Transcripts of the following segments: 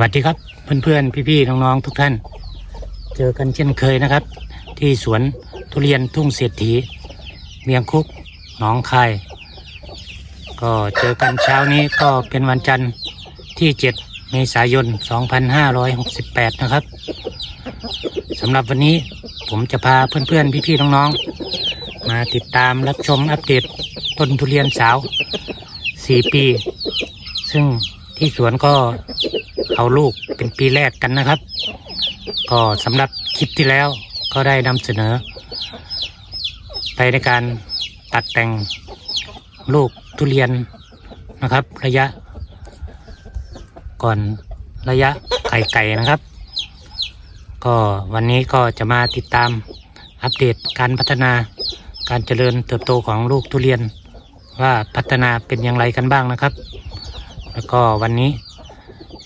วัสดีครับเพื่อนๆ พี่ๆ น้องๆ ทุกท่าน เจอกันเช่นเคยนะครับ ที่สวนทุเรียนทุ่งเศรษฐี เมียงคุกหนองคาย ก็เจอกันเช้านี้ก็เป็นวันจันทร์ที่ 7 เมษายน 2568 นะครับสำหรับวันนี้ผมจะพาเพื่อนๆ พี่ๆ น้องๆ มาติดตามรับชมอัปเดตต้นทุเรียนสาว 4 ปี ซึ่งที่สวนก็ เอาลูกเป็นปีแรกกันนะครับ ก็สำหรับคลิปที่แล้วก็ได้นำเสนอ ไปในการตัดแต่งลูกทุเรียนนะครับ ระยะ ก่อนระยะไข่ไก่นะครับ ก็วันนี้ก็จะมาติดตามอัปเดตการพัฒนาการเจริญเติบโตของลูกทุเรียน ว่าพัฒนาเป็นอย่างไรกันบ้างนะครับ แล้วก็วันนี้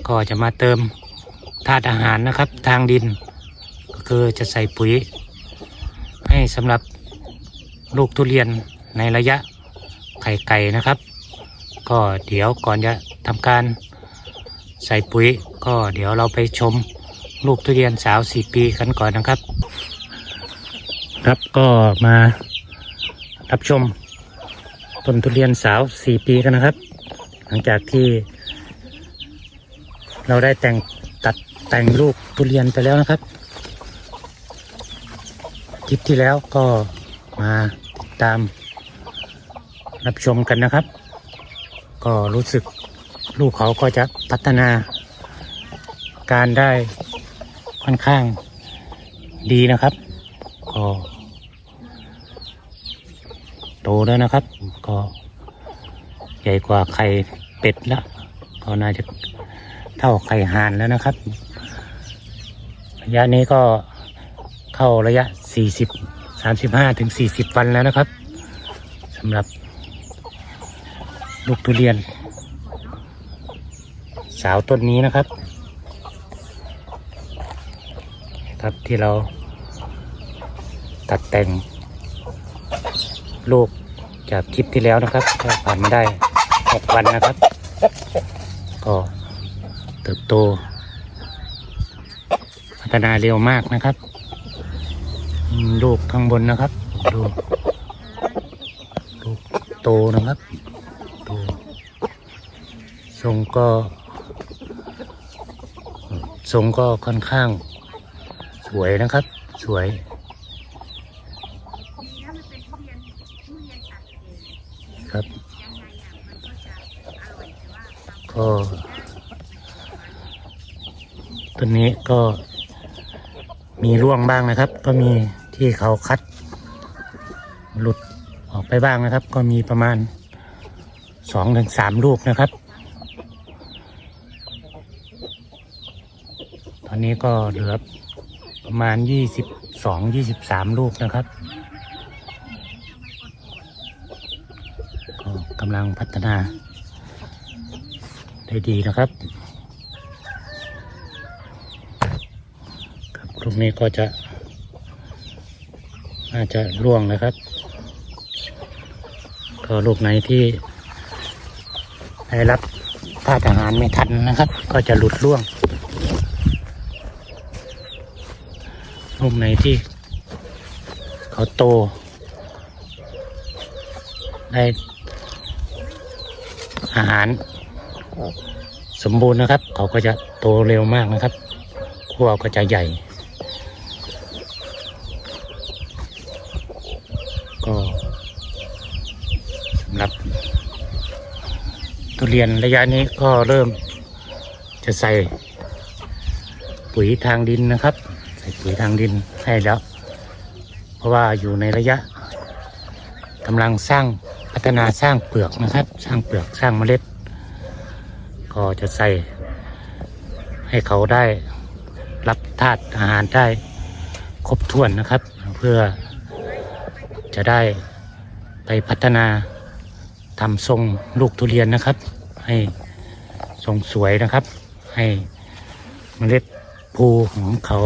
ก็จะมาเติมธาตุอาหารนะครับ ทางดิน ก็คือจะใส่ปุ๋ย ให้สำหรับลูกทุเรียนในระยะไข่ไก่นะครับ ก็เดี๋ยวก่อนจะทำการใส่ปุ๋ย ก็เดี๋ยวเราไปชมลูกทุเรียนสาวสี่ปีกันก่อนนะครับ ครับก็มารับชมต้นทุเรียนสาวสี่ปีกันนะครับ หลังจากที่ เราได้แต่งตัดแต่งลูกทุเรียนไปแล้วนะครับคลิปที่แล้วก็มาติดตามรับชมกันนะครับ ก็รู้สึกลูกเขาก็จะพัฒนา การได้ค่อนข้างดีนะครับก็โตแล้วนะครับ ก็ใหญ่กว่าไข่เป็ดล้วก็น่าจะ เท่าไข่ห่านแล้วนะครับ ระยะนี้ก็เข้าระยะ 40 35ถึง40 วันแล้วนะครับสำหรับลูกทุเรียน สาวต้นนี้นะครับ ครับที่เราตัดแต่งลูกจากคลิปที่แล้วนะครับก็ผ่านมาได้ 6 วันนะครับ ก็ เติบโต พัฒนาเร็วมากนะครับลูกข้างบนนะครับดูลูกโตนะครับตทรงก็ทรงก็ค่อนข้างสวยนะครับ สวยครับก็ ต้นนี้ก็มีร่วงบ้างนะครับ ก็มีที่เขาคัด หลุดออกไปบ้างนะครับ ก็มีประมาณสองถึงสามลูกนะครับ ตอนนี้ก็เหลือประมาณยี่สิบสองยี่สิบสามลูกนะครับก็กำลังพัฒนาได้ดีนะครับครับลู กนี้ก็จะน่าจะร่วงนะครับ ก็ลูกไหนที่ได้รับธาตุอาหารไม่ทันนะครับ ก็จะหลุดร่วง ลูกไหนที่เขาโต ได้อาหารสมบูรณ์นะครับ เขาก็จะโตเร็วมากนะครับขั้วก็จะใหญ่ ก็สำหรับ ทุเรียนระยะนี้ก็เริ่มจะใส่ปุ๋ยทางดินนะครับ ใส่ปุ๋ยทางดินให้แล้ว เพราะว่าอยู่ในระยะกำลังสร้างพัฒนาสร้างเปลือกนะครับ สร้างเปลือกสร้างเมล็ด ก็จะใส่ ให้เขาได้รับธาตุอาหารได้ครบถ้วนนะครับ เพื่อจะได้ไปพัฒนาทำทรงลูกทุเรียนนะครับ ให้ทรงสวยนะครับ ให้เมล็ดภูของเขา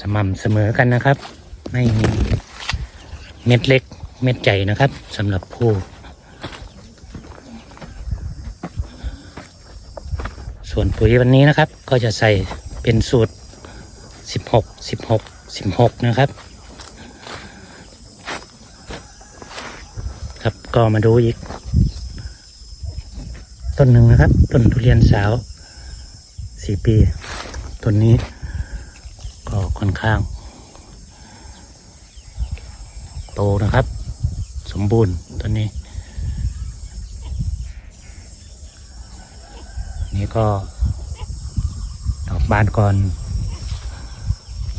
สม่ำเสมอกันนะครับ ไม่มีเม็ดเล็กเม็ดใหญ่นะครับสำหรับภูส่วนปุ๋ยวันนี้นะครับ ก็จะใส่เป็นสูตร 16 16 16 นะครับครับก็มาดูอีก ต้นหนึ่งนะครับ ต้นทุเรียนสาวสี่ปี ต้นนี้ ก็ค่อนข้าง โตนะครับ สมบูรณ์ต้นนี้ นี่ก็ ดอกบานก่อน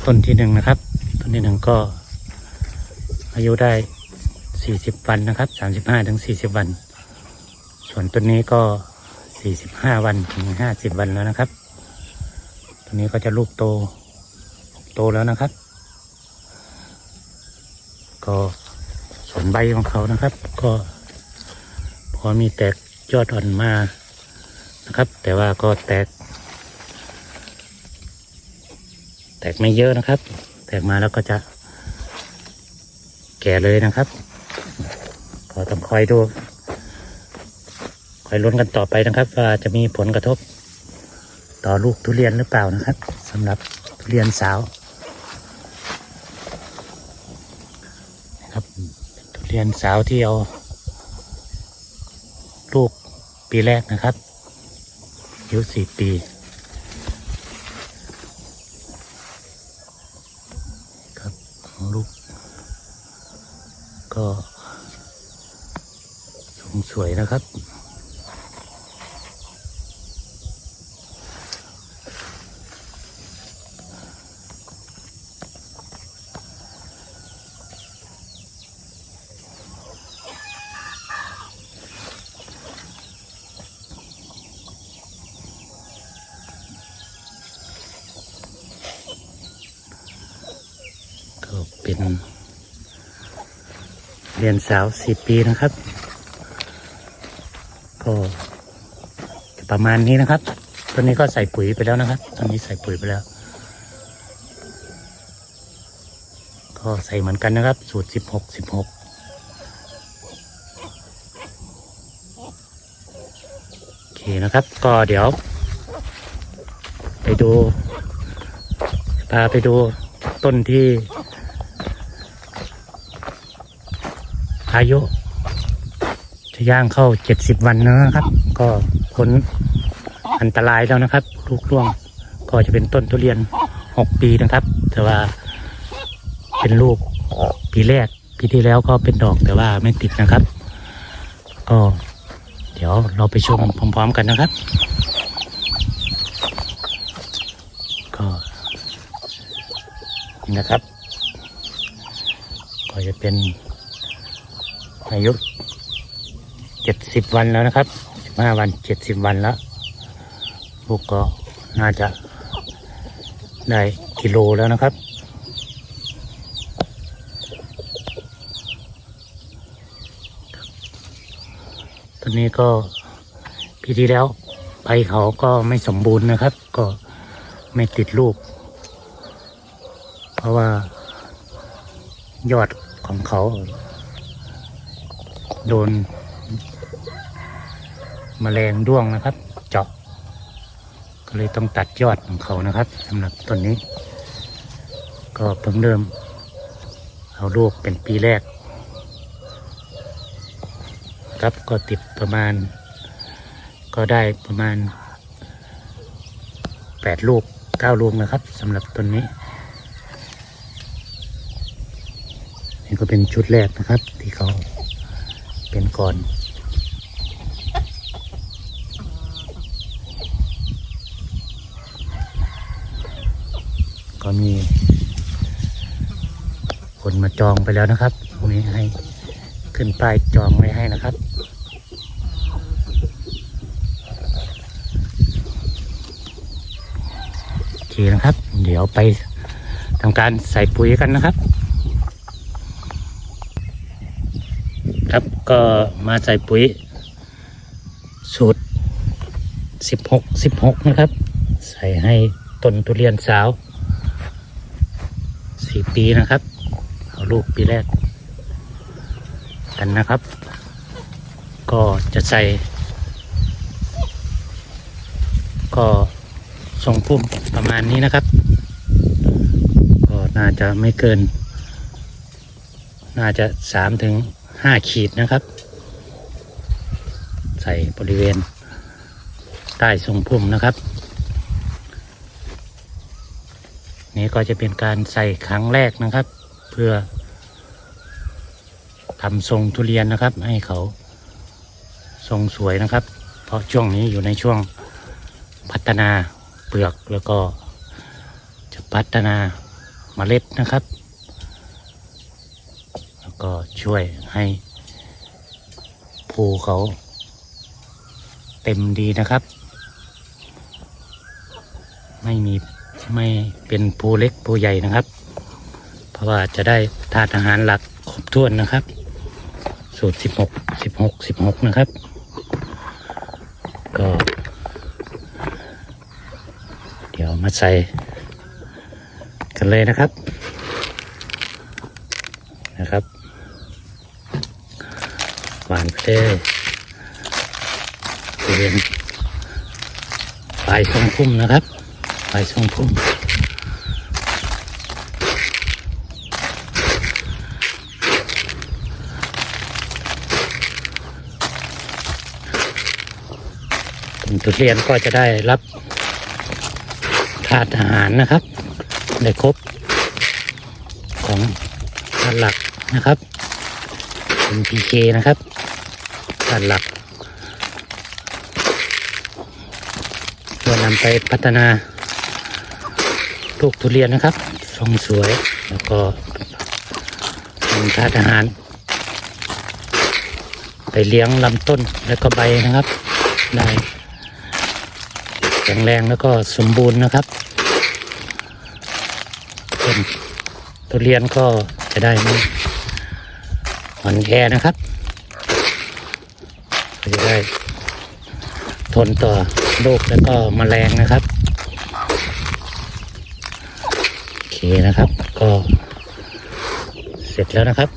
ต้นที่หนึ่งนะครับ ต้นที่หนึ่งก็ อายุได้สี่สิบวันนะครับสามสิบห้าถึงสี่สิบวัน ส่วนต้นนี้ก็ สี่สิบห้าวันถึงห้าสิบวันแล้วนะครับ ตัวนี้ก็จะลูกโตโตแล้วนะครับ ก็ส่วนใบของเขานะครับ ก็พอมีแตกยอดอ่อนมานะครับ แต่ว่าก็แตก แตกไม่เยอะนะครับ แตกมาแล้วก็จะแก่เลยนะครับ ก็ต้องคอยดู อยลุ้นกันต่อไปนะครับ ว่าจะมีผลกระทบ ต่อลูกทุเรียนหรือเปล่านะครับสำหรับทุเรียนสาวนะครับทุเรียนสาวที่เอาลูกปีแรกนะครับอายุสี่ปีครับลูกก็สูงสวยนะครับ ก็ เป็นเรียนสาวสิบปีนะครับ ก็ประมาณนี้นะครับตอนนี้ก็ใส่ปุ๋ยไปแล้วนะครับ ตอนนี้ใส่ปุ๋ยไปแล้ว ก็ใส่เหมือนกันนะครับ สูตรสิบหกสิบหกโอเคนะครับ ก็เดี๋ยว ไปดูพาไปดูต้นที่ อายุ จะย่างเข้าเจ็ดสิบวันนะครับ ก็พ้นอันตรายแล้วนะครับ ลูกร่วงก็จะเป็นต้นทุเรียนหกปีนะครับ แต่ว่าเป็นลูกปีแรกปีที่แล้วก็เป็นดอกแต่ว่าไม่ติดนะครับ ก็เดี๋ยวเราไปชมพร้อม ๆ กันนะครับ ก็นะครับ ก็จะเป็น อายุเจ็ดสิบวันแล้วนะครับสิบห้าวันเจ็ดสิบวันแล้วลูกก็น่าจะได้กิโลแล้วนะครับตอนนี้ก็ปีที่แล้วใบเขาก็ไม่สมบูรณ์นะครับ ก็ไม่ติดลูก เพราะว่ายอดของเขา โดนมแมลงด้วงนะครับ เจาะ ก็เลยต้องตัดยอดของเขานะครับสำหรับต้นนี้ ก็เพิ่งเริ่ม เอาลูกเป็นปีแรก ครับก็ติดประมาณ ก็ได้ประมาณแปดลูกเก้าลูกนะครับสำหรับต้นนี้นี่ก็เป็นชุดแรกนะครับ ที่เขา เป็นก่อนก็มี คนมาจองไปแล้วนะครับตรงนี้ให้ขึ้นป้ายจองไว้ให้นะครับ โอเคนะครับ เดี๋ยวไปทำการใส่ปุ๋ยกันนะครับ ครับ ก็มาใส่ปุ๋ย สูตรสิบหกสิบหกนะครับ ใส่ให้ต้นทุเรียนสาวสี่ปีนะครับ เอาลูกปีแรก กันนะครับ ก็จะใส่ ก็ทรงพุ่มประมาณนี้นะครับ ก็น่าจะไม่เกิน น่าจะสามถึง ห้าขีดนะครับ ใส่บริเวณ ใต้ทรงพุ่มนะครับ นี่ก็จะเป็นการใส่ครั้งแรกนะครับ เพื่อทำทรงทุเรียนนะครับ ให้เขาทรงสวยนะครับ เพราะช่วงนี้อยู่ในช่วงพัฒนาเปลือกแล้วก็จะพัฒนาเมล็ดนะครับ ก็ช่วยให้ภูเขาเต็มดีนะครับ ไม่มีไม่เป็นภูเล็กภูใหญ่นะครับ เพราะว่าจะได้ธาตุอาหารหลักครบถ้วนนะครับ สูตร 16 16 16 นะครับ ก็ เดี๋ยวมาใส่กันเลยนะครับนะครับานไปเลยบริเวณปลายทรงพุ่มนะครับปลายทรงพุ่มต้นทุเรียนก็จะได้รับธาตุอาหารนะครับได้ครบของธาตุหลักนะครับเป็น PK นะครับ ธาตุหลักเพื่อนำไปพัฒนาลูกทุเรียนนะครับทรงสวยแล้วก็เป็นธาตุอาหาร ไปเลี้ยงลำต้นแล้วก็ใบนะครับ ได้แข็งแรงแล้วก็สมบูรณ์นะครับส่วนทุเรียนก็จะได้ไม่อ่อนแอนะครับ จะได้ทนต่อโรคแล้วก็แมลงนะครับ โอเคนะครับ ก็เสร็จแล้วนะครับ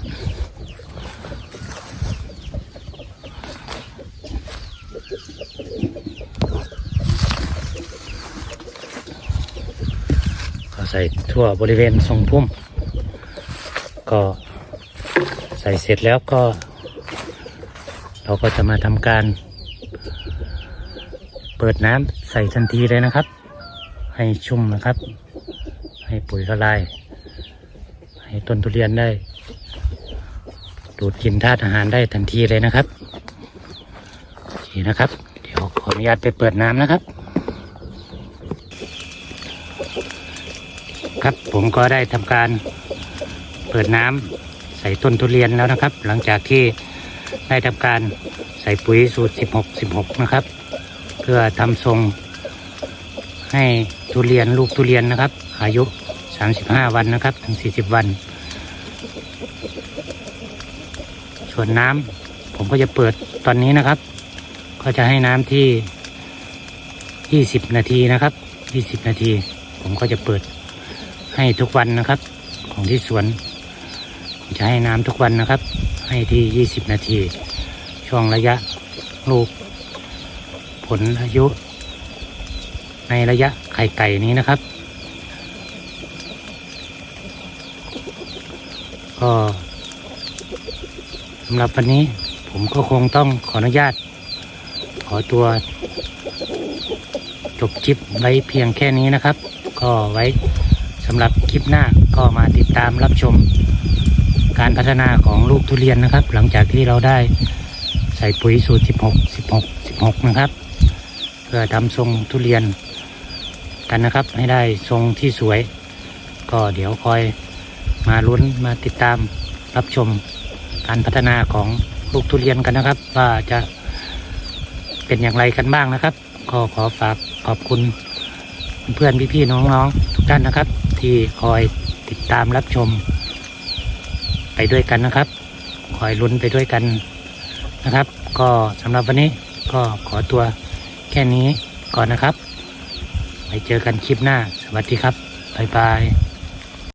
ก็ใส่ทั่วบริเวณทรงพุ่ม ก็ใส่เสร็จแล้วก็ เราก็จะมาทำการ เปิดน้ำใส่ทันทีเลยนะครับ ให้ชุ่มนะครับ ให้ปุ๋ยละลาย ให้ต้นทุเรียนได้ ดูดกินธาตุอาหารได้ทันทีเลยนะครับโอเคนะครับ เดี๋ยวขออนุญาตไปเปิดน้ำนะครับ ครับผมก็ได้ทำการเปิดน้ำใส่ต้นทุเรียนแล้วนะครับ หลังจากที่ ได้ทำการใส่ปุ๋ยสูตร 16 16 นะครับ เพื่อทำทรง ให้ทุเรียนลูกทุเรียนนะครับ อายุ 35 วันนะครับ ถึง 40 วัน ส่วนน้ำผมก็จะเปิดตอนนี้นะครับ ก็จะให้น้ำที่ 20 นาทีนะครับ 20 นาที ผมก็จะเปิดให้ทุกวันนะครับ ของที่สวนผมจะให้น้ำทุกวันนะครับ ให้ที่ 20 นาที ช่วงระยะลูกผลอายุ ในระยะไข่ไก่นี้นะครับ ก็สำหรับวันนี้ผมก็คงต้องขออนุญาต ขอตัว จบคลิปไว้เพียงแค่นี้นะครับ ก็ไว้สำหรับคลิปหน้าก็มาติดตามรับชม การพัฒนาของลูกทุเรียนนะครับ หลังจากที่เราได้ใส่ปุ๋ยสูตร 16 16 16 นะครับ เพื่อทำทรงทุเรียนกันนะครับ ให้ได้ทรงที่สวย ก็เดี๋ยวคอยมาลุ้นมาติดตามรับชมการพัฒนาของลูกทุเรียนกันนะครับ ว่าจะเป็นอย่างไรกันบ้างนะครับ ก็ขอฝากขอบคุณเพื่อนพี่ๆน้องๆ ทุกท่านนะครับ ที่คอยติดตามรับชม ไปด้วยกันนะครับคอยลุ้นไปด้วยกันนะครับ ก็สำหรับวันนี้ก็ขอตัวแค่นี้ก่อนนะครับ ไปเจอกันคลิปหน้า สวัสดีครับ บ๊ายบาย